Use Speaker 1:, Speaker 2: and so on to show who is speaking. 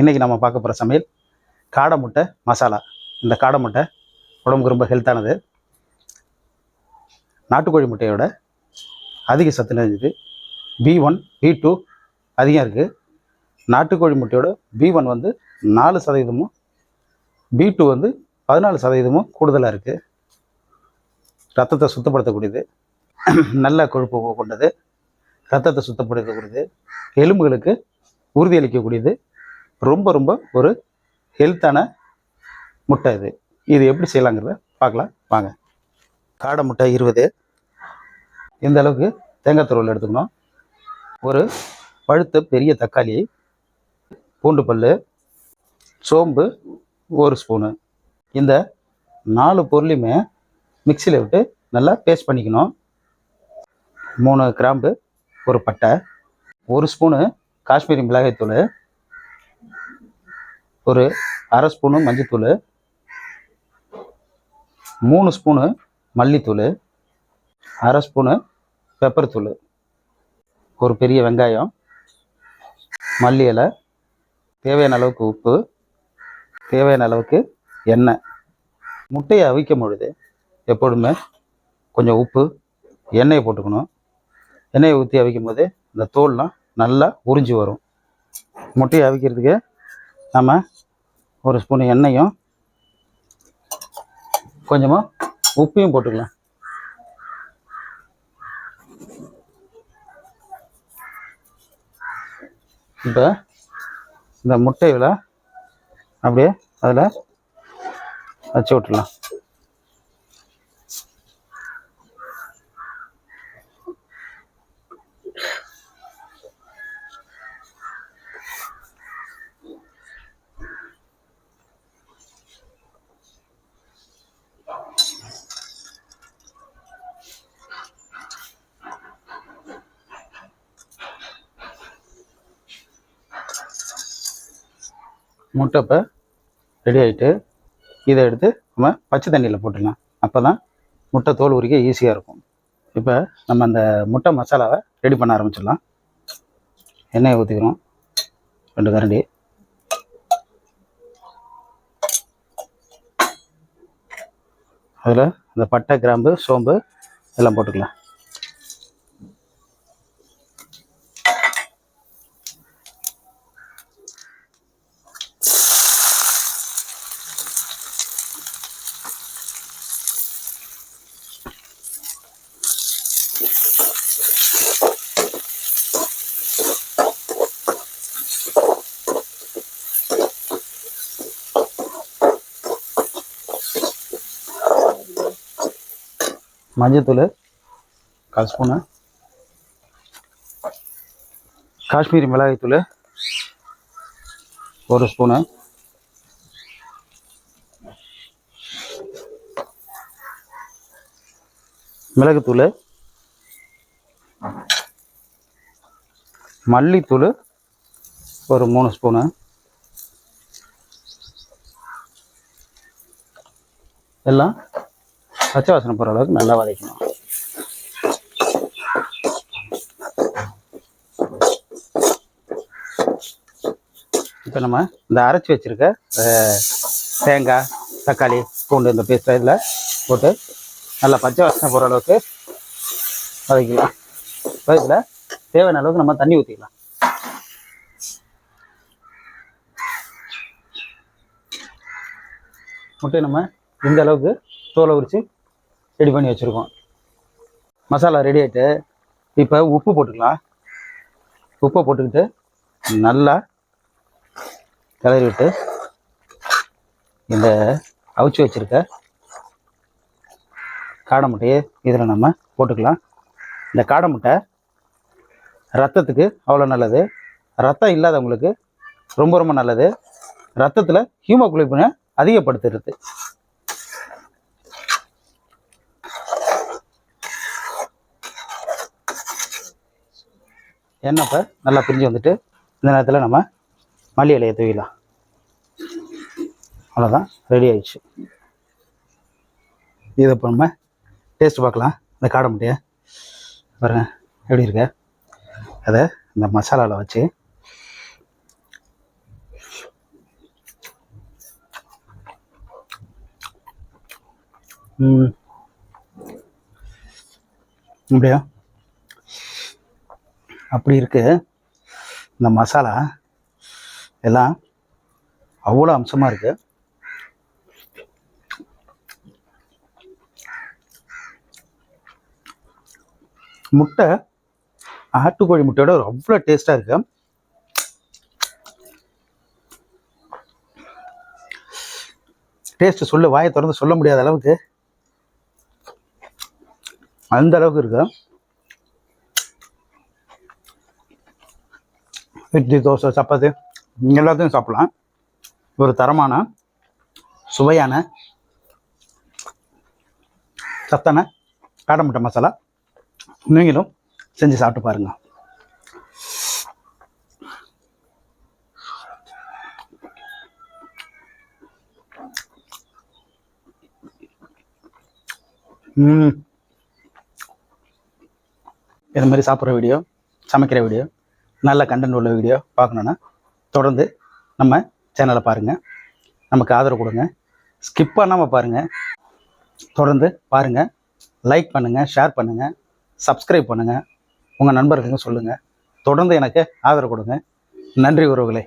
Speaker 1: இன்றைக்கி நம்ம பார்க்க போகிற சமையல் காடை முட்டை மசாலா. இந்த காடை முட்டை உடம்புக்கு ரொம்ப ஹெல்த்தானது நாட்டுக்கோழி முட்டையோட அதிக சத்து நிறைஞ்சது. பி ஒன் பி டூ அதிகம் இருக்குது நாட்டுக்கோழி முட்டையோட பி ஒன் வந்து நாலு சதவீதமும் பி டூ வந்து பதினாலு சதவீதமும் கூடுதலாக இருக்குது ரத்தத்தை சுத்தப்படுத்தக்கூடியது. நல்ல கொழுப்பு கொண்டது. ரத்தத்தை சுத்தப்படுத்தக்கூடியது. எலும்புகளுக்கு உறுதியளிக்கக்கூடியது. ரொம்ப ரொம்ப ஒரு ஹெல்த்தான முட்டை இது. இது எப்படி செய்யலாங்கிறத பார்க்கலாம். வாங்க. காடை முட்டை இருபது. இந்த அளவுக்கு தேங்காய் துருவல் எடுத்துக்கணும். ஒரு பழுத்த பெரிய தக்காளி பூண்டு பல் சோம்பு ஒரு ஸ்பூனு. இந்த நாலு பொருளையுமே மிக்சியில் விட்டு நல்லா பேஸ்ட் பண்ணிக்கணும். மூணு கிராம்பு ஒரு பட்டை ஒரு ஸ்பூனு காஷ்மீரி மிளகாய்த்தூள் ஒரு அரை ஸ்பூனு மஞ்சத்தூள் மூணு ஸ்பூனு மல்லித்தூள் அரை ஸ்பூனு பெப்பர் தூள் ஒரு பெரிய வெங்காயம் மல்லி இலை தேவையான அளவுக்கு உப்பு தேவையான அளவுக்கு எண்ணெய். முட்டையை அவிக்கும் பொழுது எப்பொழுதுமே கொஞ்சம் உப்பு எண்ணெயை போட்டுக்கணும். எண்ணெயை ஊற்றி அவிக்கும் போது இந்த தோல்லாம் நல்லா உறிஞ்சி வரும். முட்டையை அவிக்கிறதுக்கு நம்ம ஒரு ஸ்பூன் எண்ணெயும் கொஞ்சமாக உப்பையும் போட்டுக்கலாம். இப்போ இந்த முட்டையில் அப்படியே அதில் வச்சு விட்டுலாம் முட்டை இப்போ ரெடி ஆகிட்டு இதை எடுத்து நம்ம பச்சை தண்ணியில் போட்டுடலாம். அப்போ தான் முட்டை தோல் உரிக்க ஈஸியாக இருக்கும். இப்போ நம்ம அந்த முட்டை மசாலாவை ரெடி பண்ண ஆரம்பிச்சிடலாம். எண்ணெயை ஊற்றிக்கிறோம் ரெண்டு கரண்டி. அதில் இந்த பட்டை கிராம்பு சோம்பு எல்லாம் போட்டுக்கலாம். மஞ்சத்தூள் கால் ஸ்பூனு. காஷ்மீரி மிளகாய்த்தூள் ஒரு ஸ்பூனு. மிளகுத்தூள் மல்லித்தூள் ஒரு மூணு ஸ்பூனு. எல்லாம் பச்சை வாசனை போகிற அளவுக்கு நல்லா வதக்கணும். இப்போ நம்ம இந்த அரைச்சி வச்சிருக்க தேங்காய் தக்காளி பூண்டு இந்த பேஸ்ட் இதில் போட்டு நல்லா பச்சை வாசனை போகிற அளவுக்கு வதக்கிக்கலாம். இப்போ இதில் தேவையான அளவுக்கு நம்ம தண்ணி ஊற்றிக்கலாம் முட்டை நம்ம இந்த அளவுக்கு தோலை உரித்து ரெடி பண்ணி வச்சுருக்கோம். மசாலா ரெடி ஆகிட்டு இப்போ உப்பு போட்டுக்கலாம். உப்பை போட்டுக்கிட்டு நல்லா கிளறி விட்டு இந்த அவிச்சு வச்சுருக்க காடை முட்டையை இதில் நம்ம போட்டுக்கலாம். இந்த காடை முட்டை ரத்தத்துக்கு அவ்வளோ நல்லது. ரத்தம் இல்லாதவங்களுக்கு ரொம்ப ரொம்ப நல்லது. ரத்தத்தில் ஹியூமோக்ளோபினை அதிகப்படுத்துறது. எண்ணெய் இப்போ நல்லா பிரிஞ்சு வந்துட்டு இந்த நேரத்தில் நம்ம மல்லி இலையை தூவிடலாம். அவ்வளோதான் ரெடி ஆயிடுச்சு. இதை இப்போ நம்ம டேஸ்ட் பார்க்கலாம். இந்த காடை முட்டையை. பாருங்க எப்படி இருக்க? அதை இந்த மசாலாவில் வச்சு அப்படியா? அப்படி இருக்குது இந்த மசாலா எல்லாம் அவ்வளோ அம்சமாக இருக்குது முட்டை ஆட்டுக்கோழி முட்டையோட அவ்வளோ டேஸ்ட்டாக இருக்கு. டேஸ்ட்டு சொல்ல வாயை திறந்து சொல்ல முடியாத அளவுக்கு. அந்த அளவுக்கு இருக்குது இட்லி தோசை சப்பாத்தி எல்லாத்தையும் சாப்பிடலாம். ஒரு தரமான சுவையான சத்தான காடை முட்டை மசாலா நீங்களும் செஞ்சு சாப்பிட்டு பாருங்கள் இது மாதிரி சாப்பிட்ற வீடியோ சமைக்கிற வீடியோ நல்ல கண்டென்ட் உள்ள வீடியோ பார்க்கணுன்னா தொடர்ந்து நம்ம சேனலை பாருங்கள் நமக்கு ஆதரவு கொடுங்க. ஸ்கிப் பண்ணாமல் பாருங்கள் தொடர்ந்து பாருங்கள் லைக் பண்ணுங்கள் ஷேர் பண்ணுங்கள் சப்ஸ்கிரைப் பண்ணுங்கள் உங்கள் நண்பர்களுக்கு சொல்லுங்கள் தொடர்ந்து எனக்கு ஆதரவு கொடுங்க. நன்றி உறவுகளே.